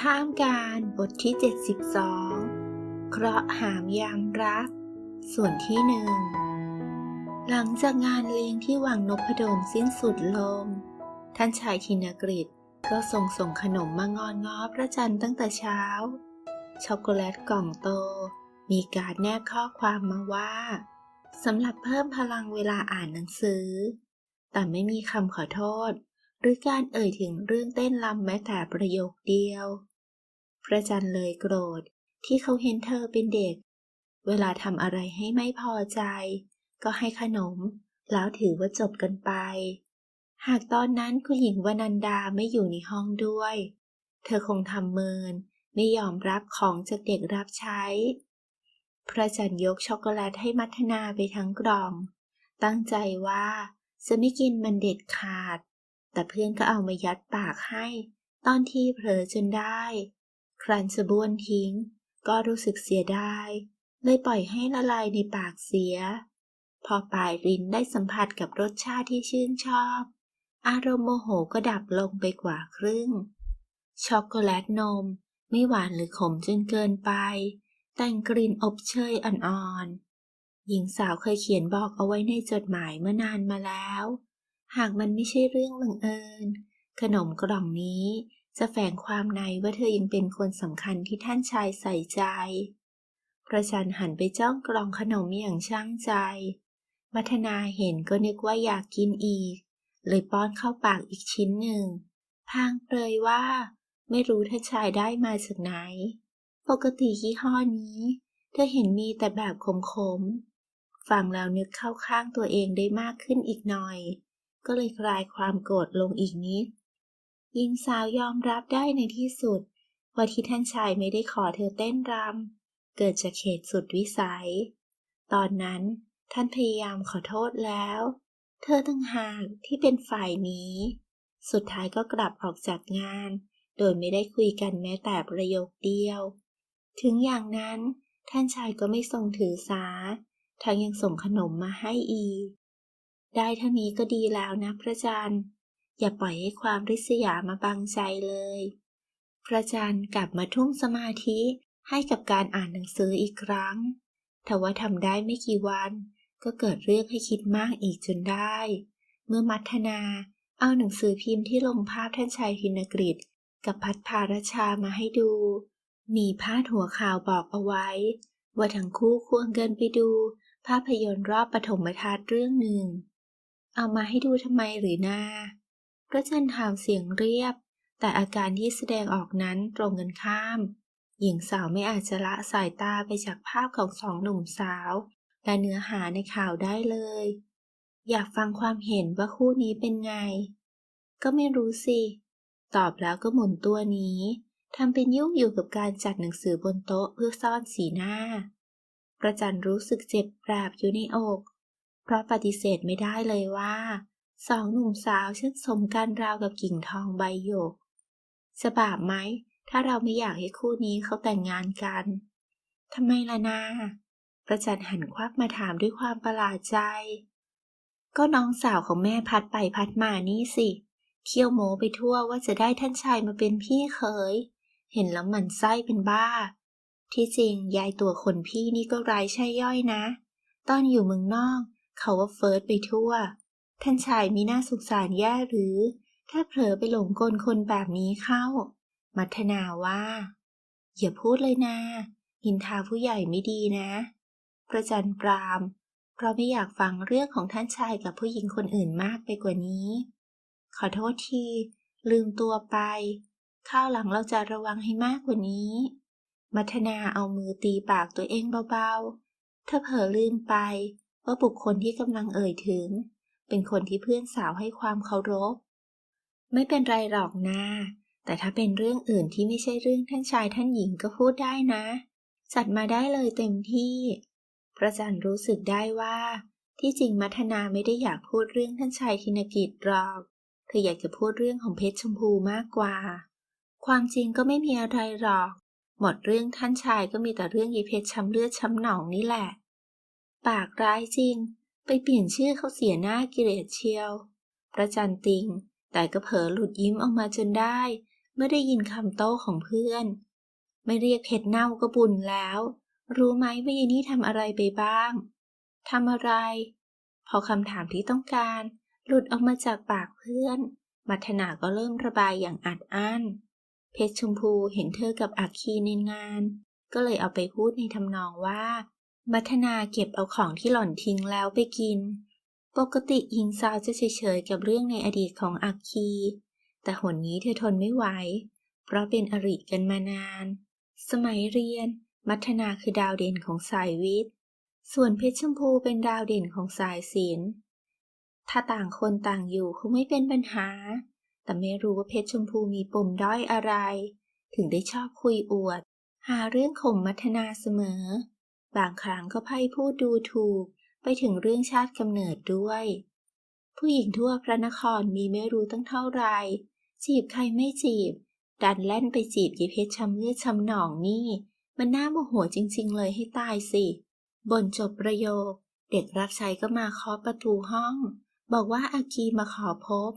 ข้ามการบทที่ 72 เคราะห์หามยามรัก ส่วนที่หนึ่ง หลังจากงานเลี้ยงที่วังนพดลสิ้นสุดลง ท่านชายธินกฤษก็ส่งส่งขนมมางอนง้อพระจันทร์ตั้งแต่เช้า ช็อกโกแลตกล่องโต มีการแนบข้อความมาว่าสำหรับเพิ่มพลังเวลาอ่านหนังสือ แต่ไม่มีคำขอโทษ หรือการเอ่ยถึงเรื่องเต้นรำแม้แต่ประโยคเดียว พระจันทร์เลยโกรธ ที่เขาเห็นเธอเป็นเด็ก เวลาทำอะไรให้ไม่พอใจ ก็ให้ขนม แล้วถือว่าจบกันไป หากตอนนั้นคุณหญิงวนันดาไม่อยู่ในห้องด้วย เธอคงทำเมินไม่ยอมรับของจากเด็กรับใช้ พระจันทร์ยกช็อกโกแลตให้มัทนาไปทั้งกล่อง ตั้งใจว่าจะไม่กินมันเด็ดขาด แต่เพื่อนก็เอามายัดปากให้ ตอนที่เผลอจนได้ ครันจะบ้วนทิ้ง ก็รู้สึกเสียดาย เลยปล่อยให้ละลายในปากเสีย พอปลายลิ้นได้สัมผัสกับรสชาติที่ชื่นชอบ อารมณ์โมโหก็ดับลงไปกว่าครึ่ง ช็อกโกแลตนม ไม่หวานหรือขมจนเกินไป แต่งกลิ่นอบเชยอ่อนๆ หญิงสาวเคยเขียนบอกเอาไว้ในจดหมายเมื่อนานมาแล้ว หากมันไม่ใช่เรื่องบังเอิญ ขนมกล่องนี้ จะแฝงความในว่าเธอยังเป็นคนสำคัญที่ท่านชายใส่ใจ พระจันทร์หันไปจ้องกล่องขนมอย่างช่างใจ มัทนาเห็นก็นึกว่าอยากกินอีก เลยป้อนเข้าปากอีกชิ้นหนึ่ง พางเปรยว่า ไม่รู้ท่านชายได้มาจากไหน ปกติยี่ห้อนี้ เธอเห็นมีแต่แบบขมๆ ฟังแล้วนึกเข้าข้างตัวเองได้มากขึ้นอีกหน่อย ก็เลยคลายความโกรธลงอีกนิด หญิงสาวยอมรับได้ในที่สุด ว่าที่ท่านชายไม่ได้ขอเธอเต้นรำเกิดจากเหตุสุดวิสัย ตอนนั้นท่านพยายามขอโทษแล้ว เธอตั้งหากที่เป็นฝ่ายนี้ สุดท้ายก็กลับออกจากงาน โดยไม่ได้คุยกันแม้แต่ประโยคเดียว ถึงอย่างนั้นท่านชายก็ไม่ทรงถือสา ทั้งยังส่งขนมมาให้อี ได้เท่านี้ก็ดีแล้วนะพระจันทร์ อย่าปล่อยให้ความริษยามาบังใจเลย พระจันทร์กลับมาทุ่มสมาธิให้กับการอ่านหนังสืออีกครั้งทว่าทำได้ไม่กี่วัน ก็เกิดเรื่องให้คิดมากอีกจนได้ เมื่อมัทนาเอาหนังสือพิมพ์ที่ลงภาพท่านชายธินกฤษกับพัดพารชามาให้ดู มีพาดหัวข่าวบอกเอาไว้ ว่าทั้งคู่ควงกันไปดู ภาพยนตร์รอบปฐมทัศน์เรื่องหนึ่ง เอามาให้ดูทำไมหรือนา พระจันทร์ถามเสียงเรียบ แต่อาการที่แสดงออกนั้นตรงกันข้าม หญิงสาวไม่อาจจะละสายตาไปจากภาพของสองหนุ่มสาว และเนื้อหาในข่าวได้เลย อยากฟังความเห็นว่าคู่นี้เป็นไง ก็ไม่รู้สิ ตอบแล้วก็หมุนตัวนี้ทำเป็นยุ่งอยู่กับการจัดหนังสือบนโต๊ะเพื่อซ่อนสีหน้า ประจันรู้สึกเจ็บแปรบอยู่ในอก เพราะปฏิเสธไม่ได้เลยว่า สองหนุ่มสาวช่างสมกันราวกับกิ่งทองใบหยกจะบาปไหม ถ้าเราไม่อยากให้คู่นี้เขาแต่งงานกันทำไมล่ะนาประจันหันควักมาถามด้วยความประหลาดใจ ก็น้องสาวของแม่พัดไปพัดมานี่สิเคี่ยวโมไปทั่วว่าจะได้ท่านชายมาเป็นพี่เขย เห็นแล้วหมันไส้เป็นบ้า ที่จริงยายตัวคนพี่นี่ก็ไร้ใช่ย่อยนะ ตอนอยู่เมืองนอก เขาว่าเฟิร์สไปทั่ว ท่านชายมีน่าสงสารแย่หรือ ถ้าเผลอไปหลงกลคนแบบนี้เข้า มัทนาว่า อย่าพูดเลยนะนินทาผู้ใหญ่ไม่ดีนะ ประจันปราม เพราะไม่อยากฟังเรื่องของท่านชายกับผู้หญิงคนอื่นมากไปกว่านี้ ขอโทษที ลืมตัวไป ข้าวหลังเราจะระวังให้มากกว่านี้ มัทนาเอามือตีปากตัวเองเบาๆ ถ้าเผลอลืมไปว่าบุคคลที่กำลังเอ่ยถึง เป็นคนที่เพื่อนสาวให้ความเคารพ ไม่เป็นไรหรอกนะ แต่ถ้าเป็นเรื่องอื่นที่ไม่ใช่เรื่องท่านชายท่านหญิงก็พูดได้นะ จัดมาได้เลยเต็มที่ พระจันทร์รู้สึกได้ว่า ที่จริงมัทนาไม่ได้อยากพูดเรื่องท่านชายธินกิจหรอก เธออยากจะพูดเรื่องของเพชรชมพูมากกว่า ความจริงก็ไม่มีอะไรหรอก หมดเรื่องท่านชายก็มีแต่เรื่องยีเพชรช้ำเลือดช้ำหนองนี่แหละ ปากร้ายจริง ไปเปลี่ยนชื่อเขาเสียหน้ากิเลสเชียว พระจันติง แต่ก็เผลอหลุดยิ้มออกมาจนได้ เมื่อได้ยินคำโต้ของเพื่อน ไม่เรียกเผ็ดเน่าก็บุญแล้ว รู้ไหมว่ายายนี่ทำอะไรไปบ้าง ทำอะไร พอคำถามที่ต้องการ หลุดออกมาจากปากเพื่อน มัทนาก็เริ่มระบายอย่างอัดอั้น เพชรชมพูเห็นเธอกับอักคีในงาน ก็เลยเอาไปพูดในทำนองว่า มัทนาเก็บเอาของที่หล่อนทิ้งแล้วไปกิน ปกติหญิงสาวจะเฉยๆกับเรื่องในอดีตของอักคี แต่หนนี้เธอทนไม่ไหว เพราะเป็นอริกันมานาน สมัยเรียน มัทนาคือดาวเด่นของสายวิทย์ ส่วนเพชรชมพูเป็นดาวเด่นของสายศิลป์ ถ้าต่างคนต่างอยู่คงไม่เป็นปัญหา แต่ไม่รู้ว่าเพชรชมพูมีปมด้อยอะไร ถึงได้ชอบคุยอวด หาเรื่องข่มมัทนาเสมอ บางครั้งก็ไพ่พูดดูถูก ไปถึงเรื่องชาติกำเนิดด้วย ผู้หญิงทั่วพระนครมีไม่รู้ตั้งเท่าไหรจีบใครไม่จีบ ดันแล่นไปจีบยีเพชรช้ำเลือดช้ำหนองนี่ มันน่าโมโหจริง ๆ เลยให้ตายสิบนจบประโยค เด็กรับใช้ก็มาเคาะประตูห้อง บอกว่าอากีมาขอพบ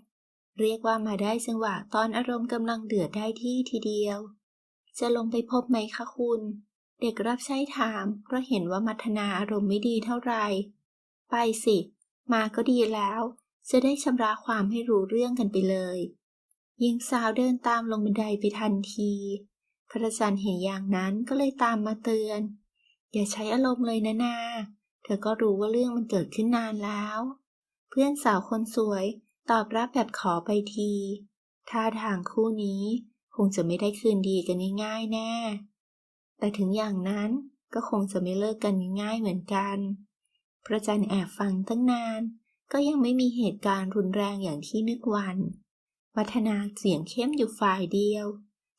เรียกว่ามาได้จังหวะตอนอารมณ์กำลังเดือดได้ที่ทีเดียว จะลงไปพบไหมคะคุณ เด็กรับใช้ถามเพราะเห็นว่ามัทนาอารมณ์ไม่ดีเท่าไหร่ ไปสิ มาก็ดีแล้ว จะได้ชำระความให้รู้เรื่องกันไปเลยหญิงสาวเดินตามลงบันไดไปทันที พระจันทร์เห็นอย่างนั้นก็เลยตามมาเตือน อย่าใช้อารมณ์เลยนะนา เธอก็รู้ว่าเรื่องมันเกิดขึ้นนานแล้ว เพื่อนสาวคนสวยตอบรับแบบขอไปที ท่าทางคู่นี้ คงจะไม่ได้คืนดีกันง่ายๆแน่ แต่ถึงอย่างนั้นก็คงจะไม่เลิกกันง่ายเหมือนกัน พระจันทร์แอบฟังตั้งนาน ก็ยังไม่มีเหตุการณ์รุนแรงอย่างที่นึกวัน วัฒนาเสียงเข้มอยู่ฝ่ายเดียว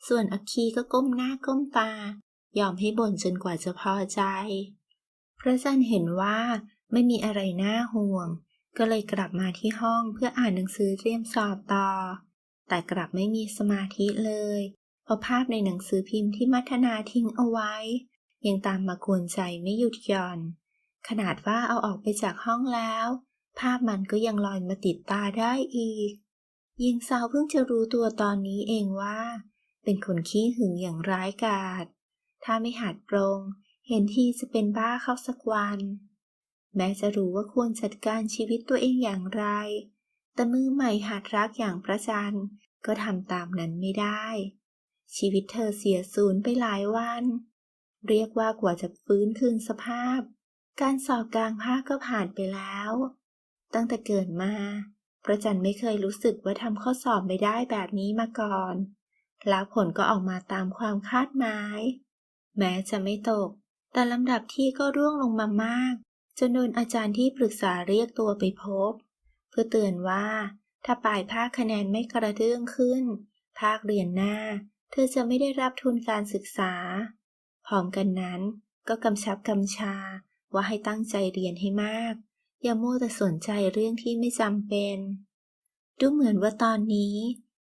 ส่วนอัคคีก็ก้มหน้าก้มตา ยอมให้บ่นจนกว่าจะพอใจ พระจันทร์เห็นว่าไม่มีอะไรน่าห่วง ก็เลยกลับมาที่ห้องเพื่ออ่านหนังสือเตรียมสอบต่อ แต่กลับไม่มีสมาธิเลย ราะภาพในหนังสือพิมพ์ที่มัทนาทิ้งเอาไว้ ยังตามมากวนใจไม่หยุดหย่อน ขนาดว่าเอาออกไปจากห้องแล้ว ภาพมันก็ยังลอยมาติดตาได้อีกหญิงสาวเพิ่งจะรู้ตัวตอนนี้เองว่า เป็นคนขี้หึงอย่างร้ายกาจถ้าไม่หัดปรงเห็นทีจะเป็นบ้าเข้าสักวัน แม้จะรู้ว่าควรจัดการชีวิตตัวเองอย่างไร แต่มือใหม่หัดรักอย่างพระจันทร์ก็ทำตามนั้นไม่ได้ ชีวิตเธอเสียสูญไปหลายวัน เรียกว่ากว่าจะฟื้นคืนสภาพ การสอบกลางภาคก็ผ่านไปแล้ว ตั้งแต่เกิดมาพระจันไม่เคยรู้สึกว่าทำข้อสอบไม่ได้แบบนี้มาก่อน แล้วผลก็ออกมาตามความคาดหมาย แม้จะไม่ตก แต่ลำดับที่ก็ร่วงลงมามาก จนโดนอาจารย์ที่ปรึกษาเรียกตัวไปพบ เพื่อเตือนว่าถ้าปลายภาคคะแนนไม่กระเดื่องขึ้น ภาคเรียนหน้า เธอจะไม่ได้รับทุนการศึกษา พร้อมกันนั้นก็กำชับกำชาว่าให้ตั้งใจเรียนให้มาก อย่ามัวแต่สนใจเรื่องที่ไม่จำเป็น ดูเหมือนว่าตอนนี้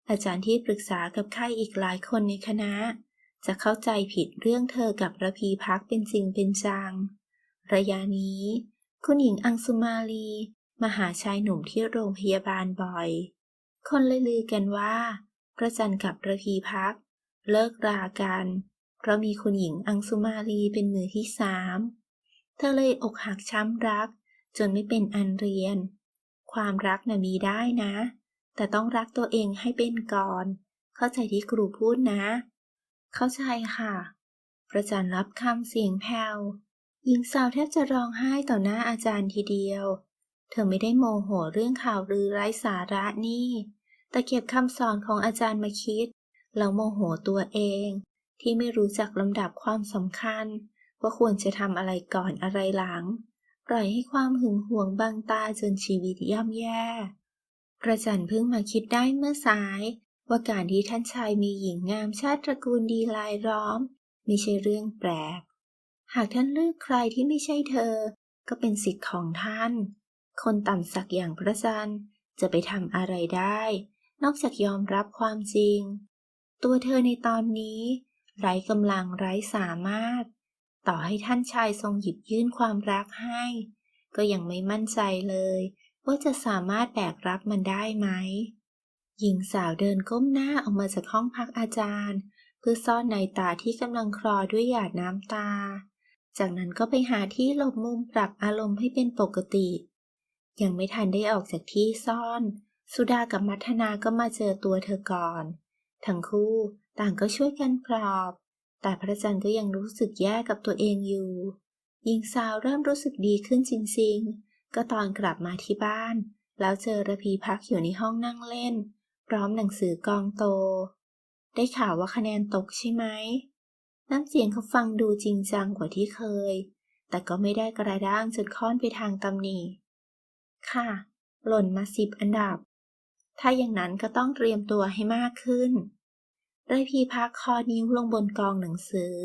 อาจารย์ที่ปรึกษากับค่ายอีกหลายคนในคณะ จะเข้าใจผิดเรื่องเธอกับระพีพักเป็นจริงเป็นจัง ระยะนี้ คุณหญิงอังสุมาลีมาหาชายหนุ่มที่โรงพยาบาลบ่อย คนเลยลือกันว่า พระจันทร์กับระพีพัก เลิกรากัน เพราะมีคุณหญิงอังสุมาลีเป็นมือที่สามเธอเลยอกหักช้ำรัก จนไม่เป็นอันเรียน ความรักน่ะมีได้นะ แต่ต้องรักตัวเองให้เป็นก่อน เข้าใจที่ครูพูดนะ เข้าใจค่ะพระจันทร์รับคำเสียงแผ่วหญิงสาวแทบจะร้องไห้ต่อหน้าอาจารย์ทีเดียว เธอไม่ได้โมโหเรื่องข่าวลือไร้สาระนี่ แต่เก็บคำสอนของอาจารย์มาคิด แล้วโมโหตัวเอง ที่ไม่รู้จักลำดับความสำคัญ ว่าควรจะทำอะไรก่อนอะไรหลัง ปล่อยให้ความหึงหวงบังตาจนชีวิตย่ำแย่พระจันทร์เพิ่งมาคิดได้เมื่อสาย ว่าการที่ท่านชายมีหญิงงามชาติตระกูลดีลายล้อม ไม่ใช่เรื่องแปลก หากท่านเลือกใครที่ไม่ใช่เธอ ก็เป็นสิทธิ์ของท่าน คนต่ำสักอย่างพระจันทร์จะไปทำอะไรได้ นอกจากยอมรับความจริง ตัวเธอในตอนนี้ ไร้กำลังไร้สามารถ ต่อให้ท่านชายทรงหยิบยื่นความรักให้ ก็ยังไม่มั่นใจเลย ว่าจะสามารถแบกรับมันได้ไหมหญิงสาวเดินก้มหน้าออกมาจากห้องพักอาจารย์ เพื่อซ่อนในตาที่กำลังคลอด้วยหยาดน้ำตา จากนั้นก็ไปหาที่หลบมุมปรับอารมณ์ให้เป็นปกติ ยังไม่ทันได้ออกจากที่ซ่อน สุดากับมัทนาก็มาเจอตัวเธอก่อน ทั้งคู่ต่างก็ช่วยกันปลอบ แต่พระจันทร์ก็ยังรู้สึกแย่กับตัวเองอยู่ หญิงสาวเริ่มรู้สึกดีขึ้นจริงๆ ก็ตอนกลับมาที่บ้าน แล้วเจอระพีพักอยู่ในห้องนั่งเล่น พร้อมหนังสือกองโต ได้ข่าวว่าคะแนนตกใช่ไหม น้ำเสียงเขาฟังดูจริงจังกว่าที่เคย แต่ก็ไม่ได้กระด้างจนค่อนไปทางตำหนิ ค่ะ หล่นมาสิบอันดับ ถ้าอย่างนั้นก็ต้องเตรียมตัวให้มากขึ้น ไรพีพักคอนิ้วลงบนกองหนังสือ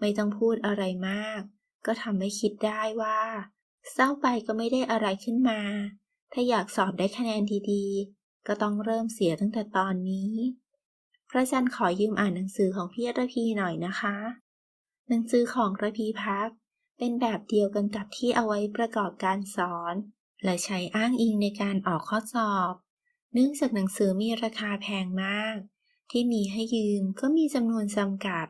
ไม่ต้องพูดอะไรมาก ก็ทำให้คิดได้ว่า เศร้าไปก็ไม่ได้อะไรขึ้นมา ถ้าอยากสอบได้คะแนนดีๆ ก็ต้องเริ่มเสียตั้งแต่ตอนนี้ พระจันทร์ขอยืมอ่านหนังสือของพี่ระพีหน่อยนะคะ หนังสือของระพีพักเป็นแบบเดียวกันกับที่เอาไว้ประกอบการสอน และใช้อ้างอิงในการออกข้อสอบ เนื่องจากหนังสือมีราคาแพงมาก ที่มีให้ยืมก็มีจำนวนจำกัด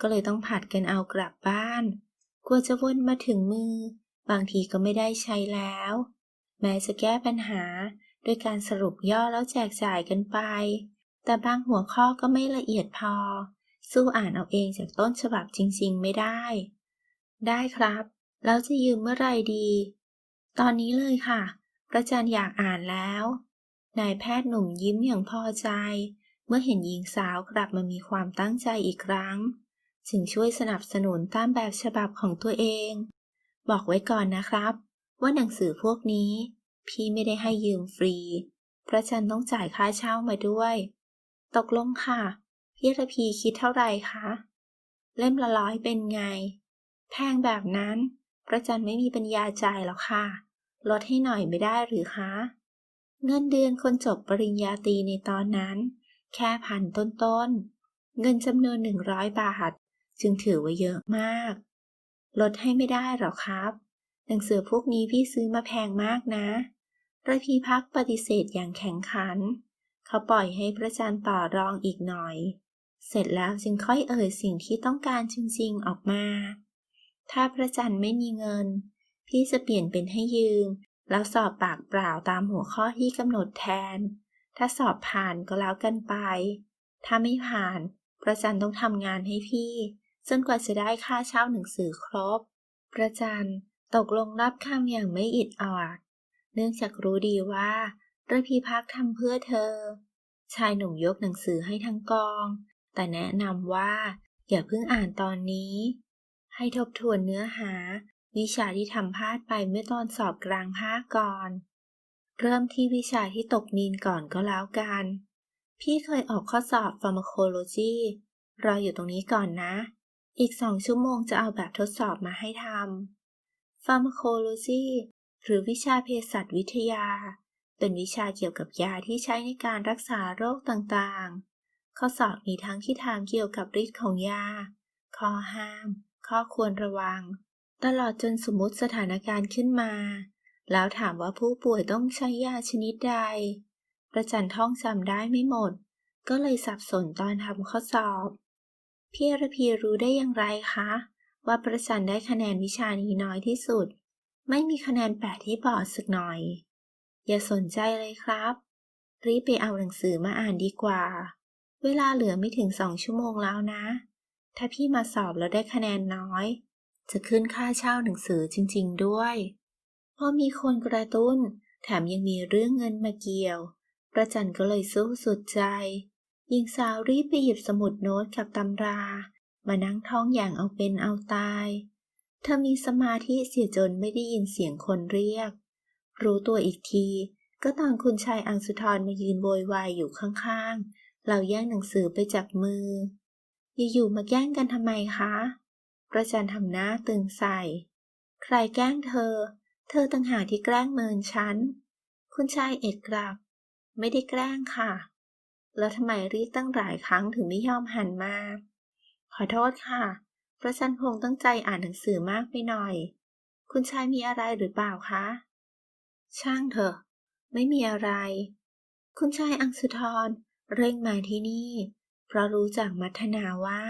ก็เลยต้องผัดกันเอากลับบ้านกว่าจะวนมาถึงมือ บางทีก็ไม่ได้ใช้แล้ว แม้จะแก้ปัญหาด้วยการสรุปย่อแล้วแจกจ่ายกันไป แต่บางหัวข้อก็ไม่ละเอียดพอ สู้อ่านเอาเองจากต้นฉบับจริง ๆ ไม่ได้ ได้ครับ แล้วจะยืมเมื่อไรดี ตอนนี้เลยค่ะ พระจันทร์อยากอ่านแล้ว นายแพทย์หนุ่มยิ้มอย่างพอใจ เมื่อเห็นหญิงสาวกลับมามีความตั้งใจอีกครั้ง จึงช่วยสนับสนุนตามแบบฉบับของตัวเอง บอกไว้ก่อนนะครับ ว่าหนังสือพวกนี้ พี่ไม่ได้ให้ยืมฟรีพระจันทร์ต้องจ่ายค่าเช่ามาด้วย ตกลงค่ะ พี่ระพีคิดเท่าไหร่คะ เล่มละร้อยเป็นไง แพงแบบนั้น พระจันทร์ไม่มีปัญญาจ่ายหรอกค่ะ ลดให้หน่อยไม่ได้หรือคะ เงินเดือนคนจบปริญญาตรีในตอนนั้น แค่พันต้นๆ เงินจำนวนหนึ่งร้อยบาท จึงถือว่าเยอะมาก ลดให้ไม่ได้หรอครับ หนังสือพวกนี้พี่ซื้อมาแพงมากนะระพีพักปฏิเสธอย่างแข็งขัน เขาปล่อยให้พระจันทร์ต่อรองอีกหน่อย เสร็จแล้วจึงค่อยเอ่ยสิ่งที่ต้องการจริงๆออกมา ถ้าพระจันทร์ไม่มีเงิน พี่จะเปลี่ยนเป็นให้ยืม แล้วสอบปากเปล่าตามหัวข้อที่กำหนดแทน ถ้าสอบผ่านก็แล้วกันไป ถ้าไม่ผ่านพระจันต้องทำงานให้พี่ จนกว่าจะได้ค่าเช่าหนังสือครบพระจันตกลงรับคำอย่างไม่อิดออด เนื่องจากรู้ดีว่าระพีพักทำเพื่อเธอ ชายหนุ่มยกหนังสือให้ทั้งกอง แต่แนะนำว่าอย่าเพิ่งอ่านตอนนี้ ให้ทบทวนเนื้อหา วิชาที่ทำพลาดไปเมื่อตอนสอบกลางภาคก่อน เริ่มที่วิชาที่ตกนีนก่อนก็แล้วกัน พี่เคยออกข้อสอบ pharmacology รออยู่ตรงนี้ก่อนนะ อีกสองชั่วโมงจะเอาแบบทดสอบมาให้ทำ pharmacology หรือวิชาเภสัชวิทยา เป็นวิชาเกี่ยวกับยาที่ใช้ในการรักษาโรคต่างๆ ข้อสอบมีทั้งที่ถามเกี่ยวกับฤทธิ์ของยา ข้อห้าม ข้อควรระวัง ตลอดจนสมมติสถานการณ์ขึ้นมา แล้วถามว่าผู้ป่วยต้องใช้ยาชนิดใด ประจันท่องจำได้ไม่หมด ก็เลยสับสนตอนทำข้อสอบ พี่ระพีรู้ได้อย่างไรคะ ว่าประจันได้คะแนนวิชานี้น้อยที่สุด ไม่มีคะแนนแปดที่บอดสักหน่อย อย่าสนใจเลยครับ รีบไปเอาหนังสือมาอ่านดีกว่า เวลาเหลือไม่ถึงสองชั่วโมงแล้วนะ ถ้าพี่มาสอบแล้วได้คะแนนน้อย จะขึ้นค่าเช่าหนังสือจริง ๆ ด้วย พอมีคนกระตุ้น แถมยังมีเรื่องเงินมาเกี่ยว ประจันก็เลยสู้สุดใจหญิงสาวรีบไปหยิบสมุดโน้ตกับตำรา มานั่งท่องอย่างเอาเป็นเอาตาย เธอมีสมาธิเสียจนไม่ได้ยินเสียงคนเรียก รู้ตัวอีกที ก็ตอนคุณชายอังสุธรมายืนโวยวายอยู่ข้างๆ เราแย่งหนังสือไปจากมือ อยู่ๆมาแกล้งกันทำไมคะ ประจันทำหน้าตึงใส่ ใครแกล้งเธอ เธอต่างหากที่แกล้งเมินฉัน คุณชายเอ็ดกลับ ไม่ได้แกล้งค่ะ แล้วทำไมเรียกตั้งหลายครั้งถึงไม่ยอมหันมา ขอโทษค่ะเพราะฉันคงตั้งใจอ่านหนังสือมากไปหน่อย คุณชายมีอะไรหรือเปล่าคะ ช่างเถอะ ไม่มีอะไร คุณชายอังสุธรเร่งมาที่นี่ เพราะรู้จากมัทนาว่า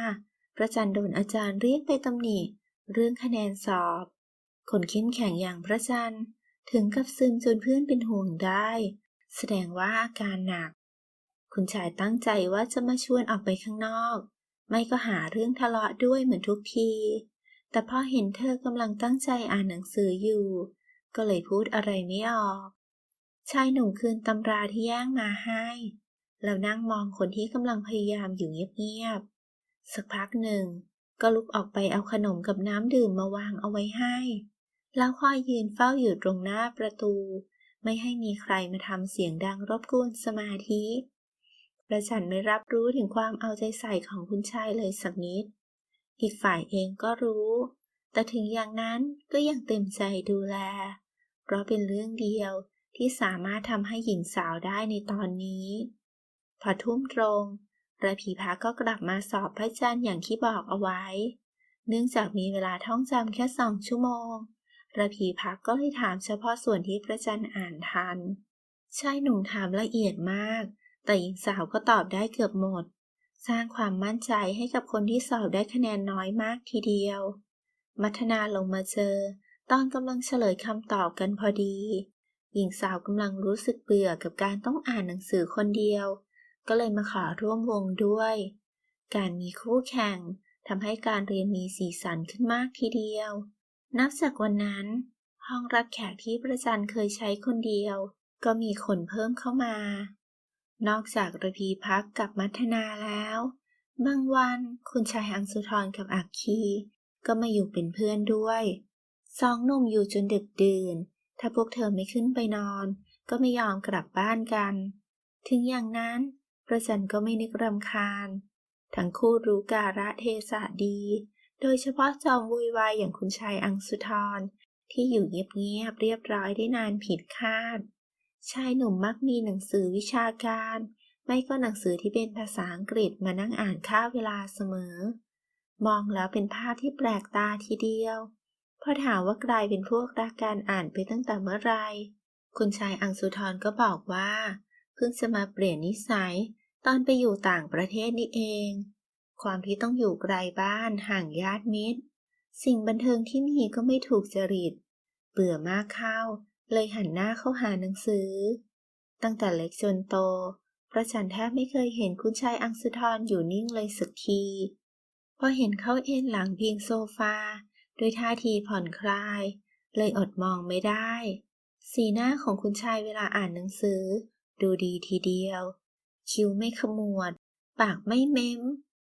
พระจันโดนอาจารย์เรียกไปตำหนิเรื่องคะแนนสอบ คนเข้มแข็งอย่างพระจันทร์ ถึงกับซึมจนเพื่อนเป็นห่วงได้ แสดงว่าอาการหนัก คุณชายตั้งใจว่าจะมาชวนออกไปข้างนอก ไม่ก็หาเรื่องทะเลาะด้วยเหมือนทุกที แต่พอเห็นเธอกำลังตั้งใจอ่านหนังสืออยู่ ก็เลยพูดอะไรไม่ออก ชายหนุ่มคืนตำราที่แย่งมาให้ แล้วนั่งมองคนที่กำลังพยายามอยู่เงียบๆ สักพักหนึ่งก็ลุกออกไปเอาขนมกับน้ำดื่มมาวางเอาไว้ให้ แล้วคอยยืนเฝ้าอยู่ตรงหน้าประตู ไม่ให้มีใครมาทำเสียงดังรบกวนสมาธิประจันไม่รับรู้ถึงความเอาใจใส่ของคุณชายเลยสักนิด อีกฝ่ายเองก็รู้ แต่ถึงอย่างนั้นก็ยังเต็มใจดูแล เพราะเป็นเรื่องเดียวที่สามารถทำให้หญิงสาวได้ในตอนนี้ พอทุ่มตรงระพีพักก็กลับมาสอบพระจันทร์อย่างที่บอกเอาไว้ เนื่องจากมีเวลาท่องจำแค่สองชั่วโมง ระพีพักก็เลยถามเฉพาะส่วนที่พระจันทร์อ่านทัน ชายหนุ่มถามละเอียดมาก แต่หญิงสาวก็ตอบได้เกือบหมด สร้างความมั่นใจให้กับคนที่สอบได้คะแนนน้อยมากทีเดียว มัทนาลงมาเจอ ตอนกำลังเฉลยคำตอบกันพอดี หญิงสาวกำลังรู้สึกเบื่อกับการต้องอ่านหนังสือคนเดียว ก็เลยมาขอร่วมวงด้วย การมีคู่แข่งทำให้การเรียนมีสีสันขึ้นมากทีเดียว นับจากวันนั้น ห้องรับแขกที่ประจันเคยใช้คนเดียว ก็มีคนเพิ่มเข้ามา นอกจากระพีพักกับมัทนาแล้ว บางวันคุณชายอังสุธรกับอักคี ก็มาอยู่เป็นเพื่อนด้วยสองหนุ่มอยู่จนดึกดื่น ถ้าพวกเธอไม่ขึ้นไปนอน ก็ไม่ยอมกลับบ้านกัน ถึงอย่างนั้นประจันก็ไม่นึกรำคาญ ทั้งคู่รู้กาละเทศะดี โดยเฉพาะจอมวุ่นวายอย่างคุณชายอังสุธรที่อยู่เงียบๆเรียบร้อยได้นานผิดคาด ชายหนุ่มมักมีหนังสือวิชาการ ไม่ก็หนังสือที่เป็นภาษาอังกฤษมานั่งอ่านค่าเวลาเสมอ มองแล้วเป็นภาพที่แปลกตาทีเดียว พอถามว่ากลายเป็นพวกรักการอ่านไปตั้งแต่เมื่อไร คุณชายอังสุธรก็บอกว่า เพิ่งจะมาเปลี่ยนนิสัย ตอนไปอยู่ต่างประเทศนี่เอง ความที่ต้องอยู่ไกลบ้านห่างญาติมิตร สิ่งบันเทิงที่มีก็ไม่ถูกจริต เบื่อมากเข้า เลยหันหน้าเข้าหาหนังสือ ตั้งแต่เล็กจนโต พระจันแทบไม่เคยเห็นคุณชายอังสุธรอยู่นิ่งเลยสักที พอเห็นเขาเอนหลังพิงโซฟา ด้วยท่าทีผ่อนคลาย เลยอดมองไม่ได้ สีหน้าของคุณชายเวลาอ่านหนังสือ ดูดีทีเดียว คิ้วไม่ขมวด ปากไม่เม้ม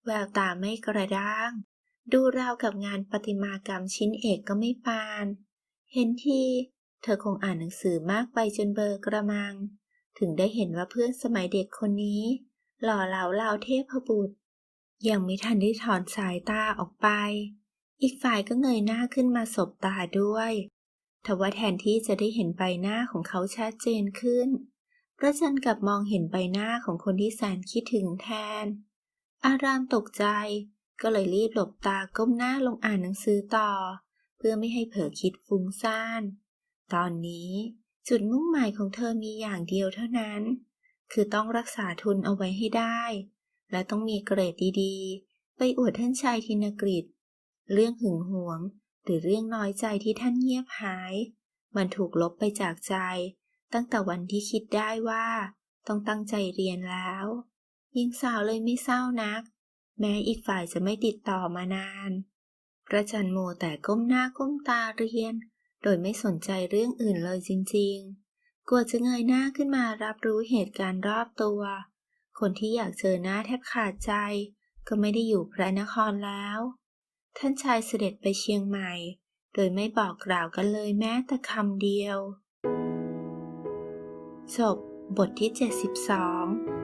แววตาไม่กระด้าง ดูราวกับงานประติมากรรมชิ้นเอกก็ไม่ปาน เห็นทีเธอคงอ่านหนังสือมากไปจนเบลอกระมัง ถึงได้เห็นว่าเพื่อนสมัยเด็กคนนี้ หล่อเหลาลาวเทพบุตร ยังไม่ทันได้ถอนสายตาออกไป อีกฝ่ายก็เงยหน้าขึ้นมาสบตาด้วยทว่าแทนที่จะได้เห็นใบหน้าของเขาชัดเจนขึ้นพระจันทร์กลับมองเห็นใบหน้าของคนที่แสนคิดถึงแทน อารามตกใจ ก็เลยรีบหลบตาก้มหน้าลงอ่านหนังสือต่อ เพื่อไม่ให้เผลอคิดฟุ้งซ่าน ตอนนี้จุดมุ่งหมายของเธอมีอย่างเดียวเท่านั้น คือต้องรักษาทุนเอาไว้ให้ได้ และต้องมีเกรดดีๆ ไปอวดท่านชายธินกฤษเรื่องหึงหวง หรือเรื่องน้อยใจที่ท่านเงียบหาย มันถูกลบไปจากใจ ตั้งแต่วันที่คิดได้ว่า ต้องตั้งใจเรียนแล้ว หญิงสาวเลยไม่เศร้านัก แม้อีกฝ่ายจะไม่ติดต่อมานาน พระจันโมแต่ก้มหน้าก้มตาเรียน โดยไม่สนใจเรื่องอื่นเลยจริงๆ กลัวจะเงยหน้าขึ้นมารับรู้เหตุการณ์รอบตัว คนที่อยากเจอหน้าแทบขาดใจ ก็ไม่ได้อยู่พระนครแล้ว ท่านชายเสด็จไปเชียงใหม่ โดยไม่บอกกล่าวกันเลยแม้แต่คำเดียวจบบทที่ 72